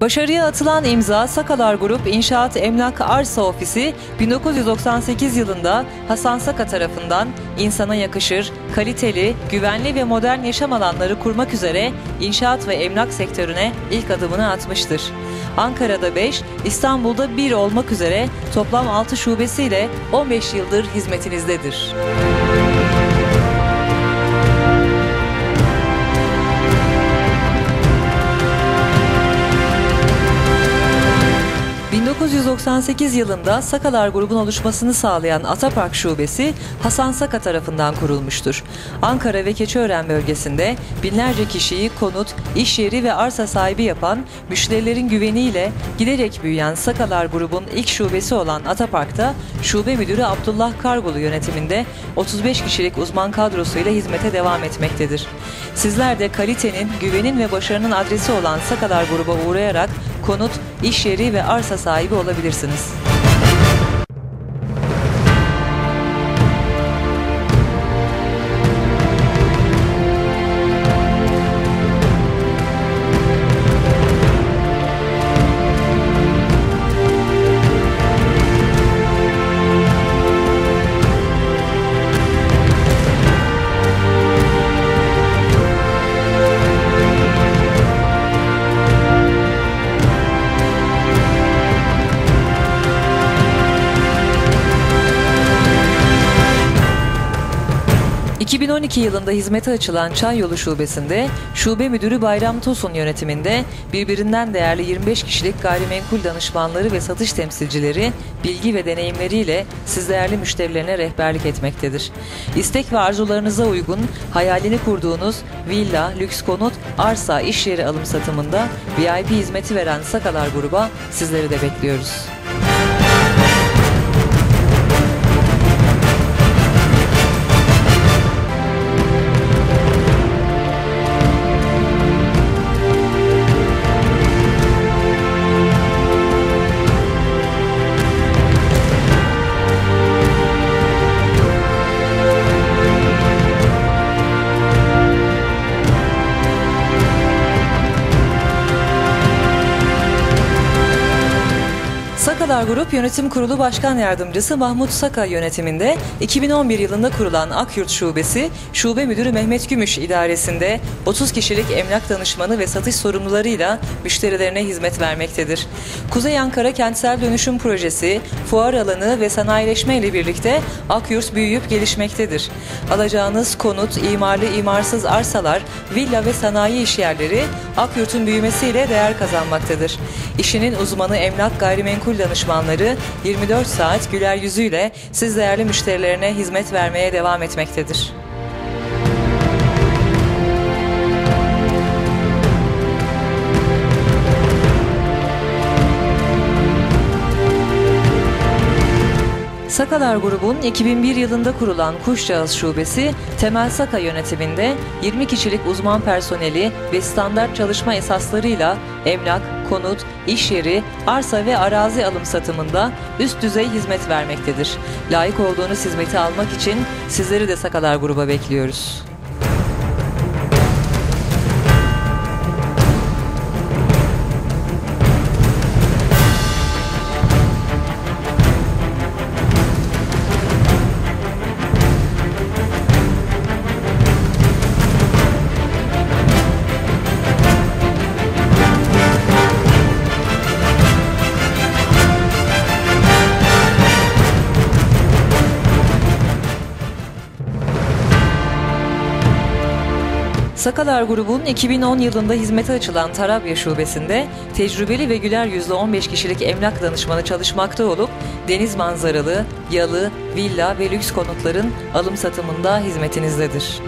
Başarıya atılan imza Sakalar Grup İnşaat Emlak Arsa Ofisi 1998 yılında Hasan Saka tarafından insana yakışır, kaliteli, güvenli ve modern yaşam alanları kurmak üzere inşaat ve emlak sektörüne ilk adımını atmıştır. Ankara'da 5, İstanbul'da 1 olmak üzere toplam 6 şubesiyle 15 yıldır hizmetinizdedir. 1998 yılında Sakalar grubun oluşmasını sağlayan Atapark Şubesi Hasan Saka tarafından kurulmuştur. Ankara ve Keçiören bölgesinde binlerce kişiyi konut, iş yeri ve arsa sahibi yapan müşterilerin güveniyle giderek büyüyen Sakalar grubun ilk şubesi olan Atapark'ta şube müdürü Abdullah Kargolu yönetiminde 35 kişilik uzman kadrosuyla hizmete devam etmektedir. Sizler de kalitenin, güvenin ve başarının adresi olan Sakalar gruba uğrayarak konut, iş yeri ve arsa sahibi olabilirsiniz. 2012 yılında hizmete açılan Çay Yolu Şubesi'nde Şube Müdürü Bayram Tosun yönetiminde birbirinden değerli 25 kişilik gayrimenkul danışmanları ve satış temsilcileri bilgi ve deneyimleriyle siz değerli müşterilerine rehberlik etmektedir. İstek ve arzularınıza uygun hayalini kurduğunuz villa, lüks konut, arsa, iş yeri alım satımında VIP hizmeti veren Sakalar gruba sizleri de bekliyoruz. Sakadar Grup Yönetim Kurulu Başkan Yardımcısı Mahmut Saka yönetiminde 2011 yılında kurulan Akyurt Şubesi, Şube Müdürü Mehmet Gümüş idaresinde 30 kişilik emlak danışmanı ve satış sorumlularıyla müşterilerine hizmet vermektedir. Kuzey Ankara Kentsel Dönüşüm Projesi, fuar alanı ve sanayileşme ile birlikte Akyurt büyüyüp gelişmektedir. Alacağınız konut, imarlı imarsız arsalar, villa ve sanayi işyerleri Akyurt'un büyümesiyle değer kazanmaktadır. İşinin uzmanı emlak gayrimenkul danışmanları 24 saat güler yüzüyle siz değerli müşterilerine hizmet vermeye devam etmektedir. Sakalar grubun 2001 yılında kurulan Kuşcağız Şubesi, Temel Saka yönetiminde 20 kişilik uzman personeli ve standart çalışma esaslarıyla emlak, konut, iş yeri, arsa ve arazi alım satımında üst düzey hizmet vermektedir. Layık olduğunuz hizmeti almak için sizleri de Sakalar gruba bekliyoruz. Sakalar grubun 2010 yılında hizmete açılan Tarabya Şubesi'nde tecrübeli ve güler yüzlü 15 kişilik emlak danışmanı çalışmakta olup deniz manzaralı, yalı, villa ve lüks konutların alım satımında hizmetinizdedir.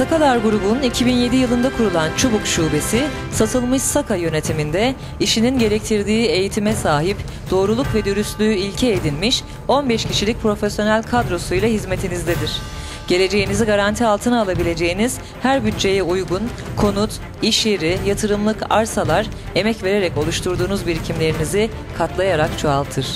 Sakalar grubun 2007 yılında kurulan Çubuk Şubesi, satılmış Saka yönetiminde işinin gerektirdiği eğitime sahip, doğruluk ve dürüstlüğü ilke edinmiş 15 kişilik profesyonel kadrosuyla hizmetinizdedir. geleceğinizi garanti altına alabileceğiniz her bütçeye uygun konut, iş yeri, yatırımlık arsalar, emek vererek oluşturduğunuz birikimlerinizi katlayarak çoğaltır.